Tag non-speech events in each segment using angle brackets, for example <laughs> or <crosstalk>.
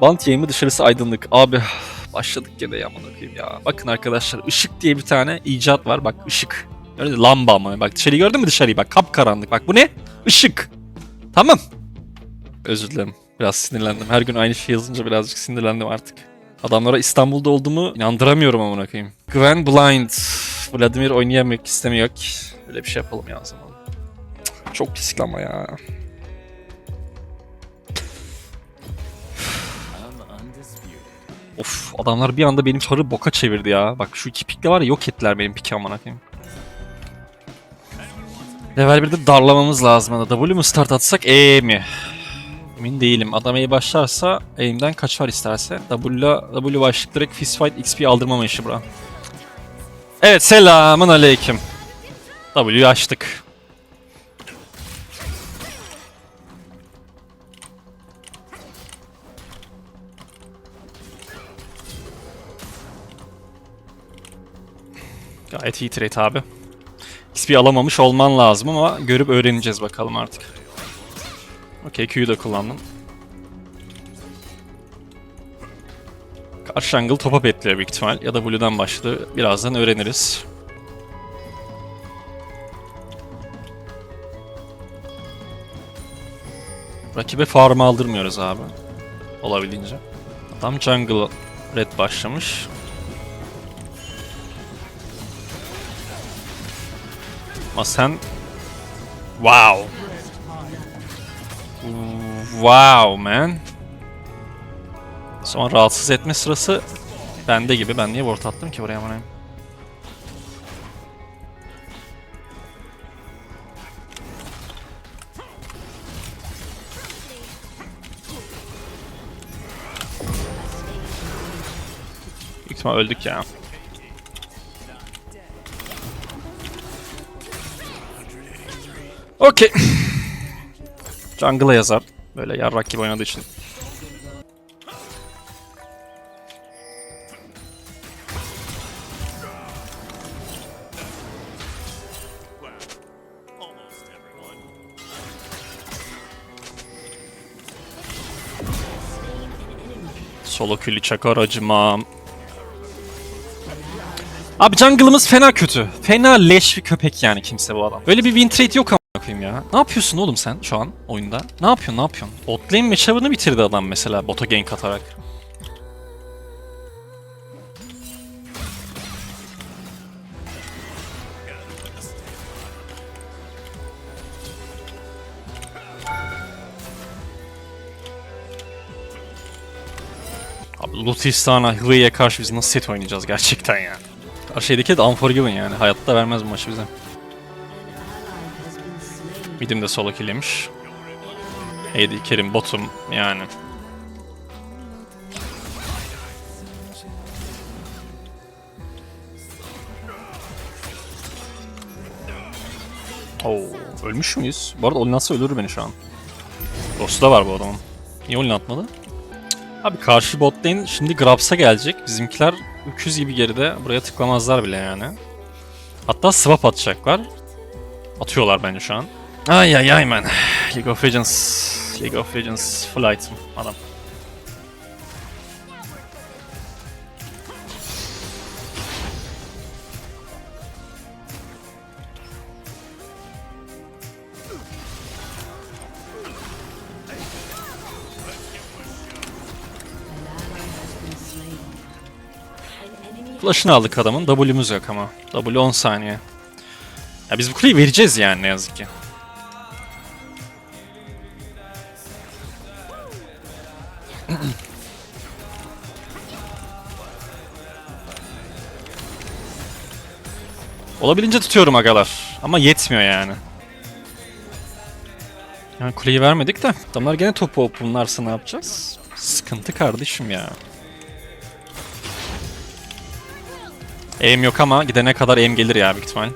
Bant yayımı dışarısı aydınlık. Abi başladık gene ya amına koyayım ya. Bakın arkadaşlar ışık diye bir tane icat var. Bak ışık. Öyle lamba ama. Bak dışarıyı gördün mü dışarıyı? Bak kapkaranlık. Bak bu ne? Işık. Tamam. Özür dilerim. Biraz sinirlendim. Her gün aynı şey yazınca birazcık sinirlendim artık. Adamlara İstanbul'da olduğumu inandıramıyorum amına koyayım. Gwen Blind. Vladimir oynayamak istemiyor. Öyle bir şey yapalım ya o zaman. Çok pis ama ya. Of adamlar bir anda benim çarı boka çevirdi ya. Bak şu iki pikle var ya yok ettiler benim piki amına koyayım. Level 1'de darlamamız lazım. W mu start atsak E mi? Emin değilim. Adam E başlarsa aim'den kaçar isterse. W'la W başlık direkt fist fight XP aldırmama işi bura. Evet selamun aleyküm. W'yu açtık. Gayet iyi trade abi. XP alamamış olman lazım ama görüp öğreneceğiz bakalım artık. Okey Q'yu da kullandım. Karşı jungle topa bekliyor büyük ihtimal. Ya da Blue'dan başladı. Birazdan öğreniriz. Rakibe farm aldırmıyoruz abi. Olabildiğince. Adam jungle red başlamış. Ama sen... Wow. Wow man. Sonra rahatsız etme sırası bende gibi. Ben niye ward attım ki oraya bana? Büyük öldük ya. Okey. <sighs> Jungle'a yazar. Böyle yarrak gibi oynadığı için. Solo külü çakar acımam. Abi jungle'ımız fena kötü. Fena leş bir köpek yani kimse bu adam. Böyle bir win rate yok ama koyayım ya. Ne yapıyorsun oğlum sen şu an oyunda? Ne yapıyorsun ne yapıyorsun? Bot lane matchup'ını bitirdi adam mesela bota gank atarak. Abi Lutisana, Hıvı'ya karşı biz nasıl set oynayacağız gerçekten ya. Karşıdaki de Unforgiven yani. Hayatta vermez bu maçı bize. Midim de solo kill'lemiş. AD Kerim bottom yani. Oo, ölmüş müyüz? Bu arada Olinatsa öldürür beni şu an. Dostu da var bu adamın. Niye Olin atmadı? Abi karşı bot lane şimdi Grabs'a gelecek. Bizimkiler öküz gibi geride. Buraya tıklamazlar bile yani. Hatta swap atacaklar. Atıyorlar bence şu an. Ay ay ay man. League of Legends. League of Legends item adam. Flash'ını aldık adamın. W'muz yok ama. W 10 saniye. Ya biz bu kuleyi vereceğiz yani ne yazık ki. Olabildiğince tutuyorum agalar. Ama yetmiyor yani. Yani kuleyi vermedik de. Adamlar gene topu opunlarsa ne yapacağız? Sıkıntı kardeşim ya. Aim yok ama gidene kadar aim gelir ya büyük ihtimal.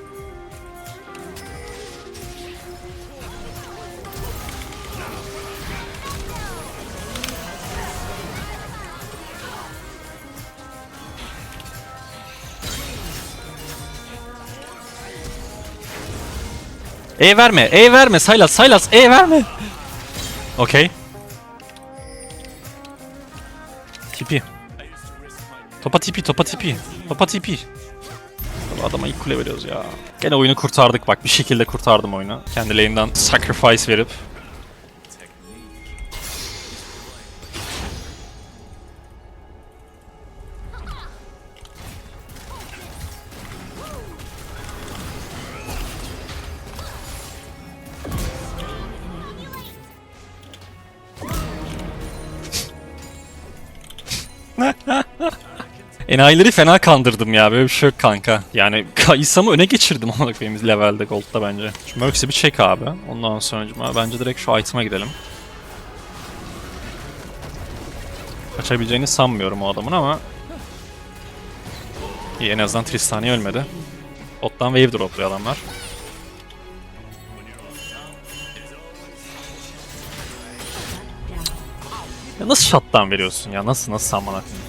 E verme, E verme, Sylas, Sylas, E verme. Okey. TP. Topa TP, topa TP. Topa. Tabii Adama ilk kule veriyoruz ya. Gene oyunu kurtardık bak bir şekilde kurtardım oyunu. Kendi lane'den sacrifice verip. Enayileri fena kandırdım ya böyle bir şey yok kanka. Yani Kaysam'ı öne geçirdim <laughs> ona koyayım levelde Gold'da bence. Şu Merx'i bir çek abi. Ondan sonra bence direkt şu item'a gidelim. Kaçabileceğini sanmıyorum o adamın ama İyi en azından Tristani ölmedi. Bottan wave dropluyor adamlar. Ya nasıl shutdown veriyorsun ya? Nasıl nasıl sen?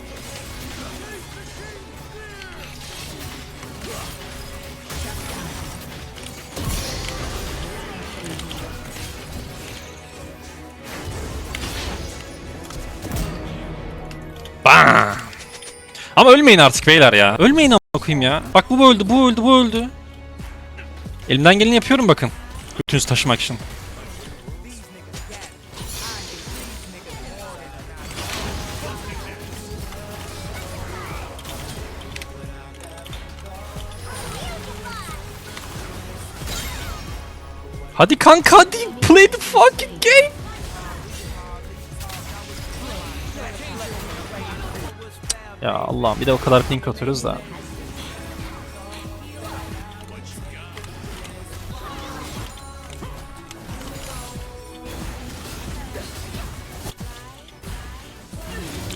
Ama ölmeyin artık beyler ya. Ölmeyin ama koyayım ya. Bak bu öldü, bu öldü, bu öldü. Elimden geleni yapıyorum bakın. Götünüzü taşımak için. Hadi kanka hadi play the fucking game. Ya Allah'ım bir de o kadar pink atıyoruz da.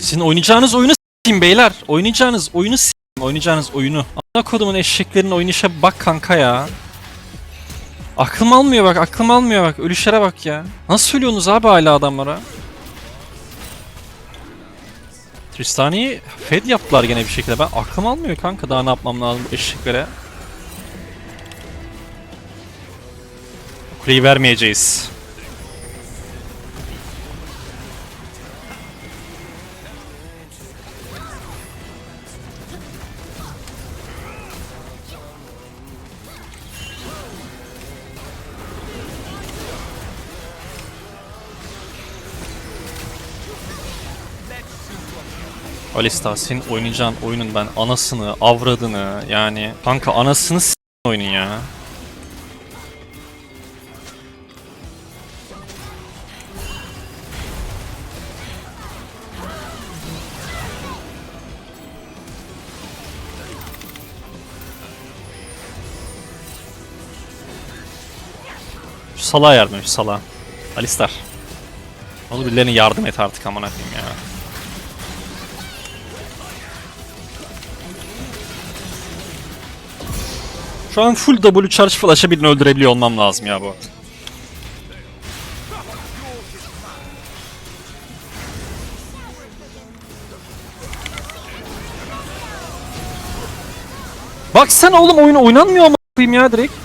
Sizin oynayacağınız oyunu s**eyim beyler. Oynayacağınız oyunu s**eyim. Oynayacağınız oyunu. Ana kodumun eşeklerin oynayışa bak kanka ya. Aklım almıyor bak, aklım almıyor bak. Ölüşlere bak ya. Nasıl söylüyorsunuz abi hala adamlara? Tristani'yi fed yaptılar gene bir şekilde. Ben aklım almıyor kanka daha ne yapmam lazım bu eşeklere. Kuleyi vermeyeceğiz. Alistar senin oynayacağın oyunun ben anasını, avradını yani kanka anasını s*** oyunun ya. Şu salağa yardım et, şu salağa. Alistar. Oğlum birilerine yardım et artık amına koyayım ya. Şu an full W charge flash'a birini öldürebiliyor olmam lazım ya bu. Baksana oğlum oyun oynanmıyor ama ya direkt.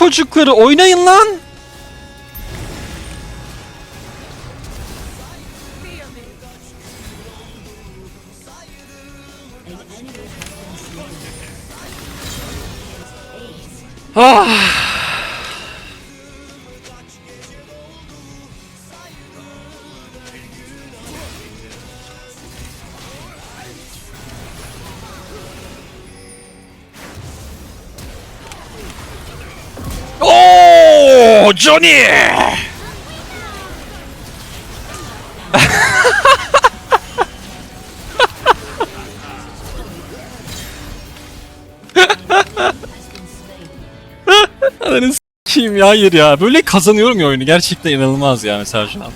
Çocukları oynayın lan. Ah. Johnny! Ananı s**eyim ya hayır ya. Böyle kazanıyorum ya oyunu. Gerçekten inanılmaz ya mesela şu an.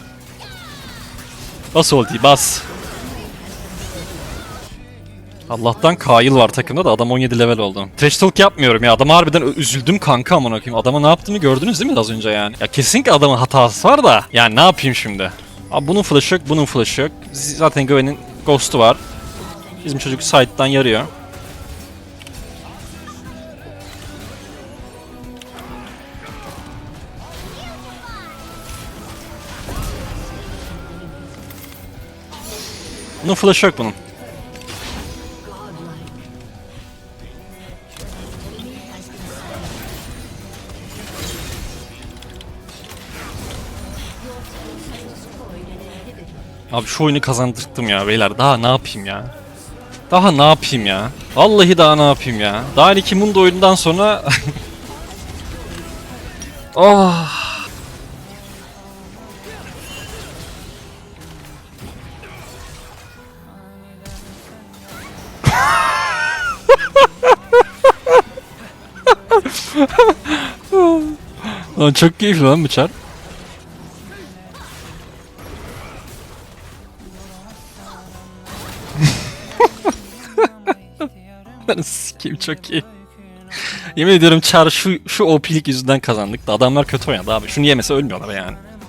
Bas ultiyi bas. Allah'tan Kail var takımda da adam 17 level oldu. Trash talk yapmıyorum ya. Adama harbiden üzüldüm kanka amına koyayım. Adama ne yaptığını gördünüz değil mi az önce yani? Ya kesinlikle adamın hatası var da. Yani ne yapayım şimdi? Abi bunun flash'ı yok, bunun flash'ı yok. Zaten Gwen'in ghost'u var. Bizim çocuk side'dan yarıyor. Bunun flash yok bunun. Abi şu oyunu kazandırttım ya beyler. Daha ne yapayım ya? Daha ne yapayım ya? Vallahi daha ne yapayım ya? Daha iki Mundo oyundan sonra... oh. <laughs> <laughs> Lan çok keyifli lan bu çar. Sikeyim çok iyi. Yemin ediyorum Char şu şu OP'lik yüzünden kazandık da adamlar kötü oynadı abi. Şunu yemese ölmüyorlar yani.